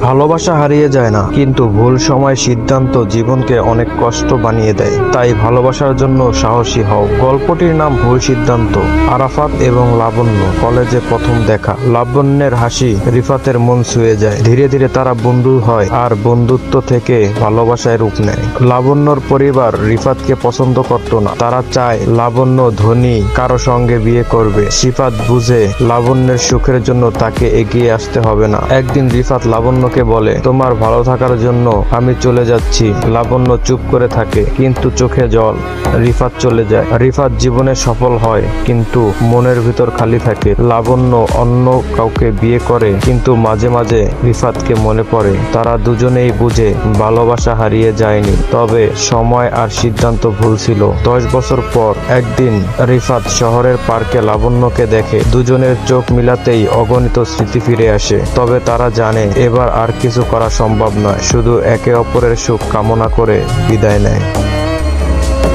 ভালোবাসা হারিয়ে যায় না, কিন্তু ভুল সময় সিদ্ধান্ত জীবনকে অনেক কষ্ট বানিয়ে দেয়। তাই ভালোবাসার জন্য সাহসী হও। গল্পটির নাম ভুল সিদ্ধান্ত। আরাফাত এবং লাবণ্য কলেজে প্রথম দেখা। লাবণ্যের হাসি রিফাতের মন ছুঁয়ে যায়। ধীরে ধীরে তারা বন্ধু হয় আর বন্ধুত্ব থেকে ভালোবাসায় রূপ নেয়। লাবণ্যর পরিবার রিফাতকে পছন্দ করত না। তারা চায় লাবণ্য ধনী, কারও সঙ্গে বিয়ে করবে। সিফাত বুঝে লাবণ্যের সুখের জন্য তাকে এগিয়ে আসতে হবে না। একদিন রিফাত লাবণ্যকে বলে, তোমার ভালো থাকার জন্য আমি চলে যাচ্ছি। লাবণ্য চুপ করে থাকে, কিন্তু চোখে জল। রিফাত চলে যায়। রিফাত জীবনে সফল হয়, কিন্তু মনের ভিতর খালি থাকে। লাবণ্য অন্য কাউকে বিয়ে করে, কিন্তু মাঝে মাঝে রিফাতকে মনে পড়ে। তারা দুজনেই বুঝে, ভালোবাসা হারিয়ে যায়নি। তবে সময় আর সিদ্ধান্ত ভুল ছিল। দশ বছর পর একদিন রিফাত শহরের পার্কে লাবণ্যকে দেখে। দুজনের চোখ মিলাতেই অগণিত স্মৃতি ফিরে আসে। তবে তারা জানে, এবার আর কিছু করা সম্ভব নয়। শুধু একে অপরের সুখ কামনা করে বিদায় নেয়।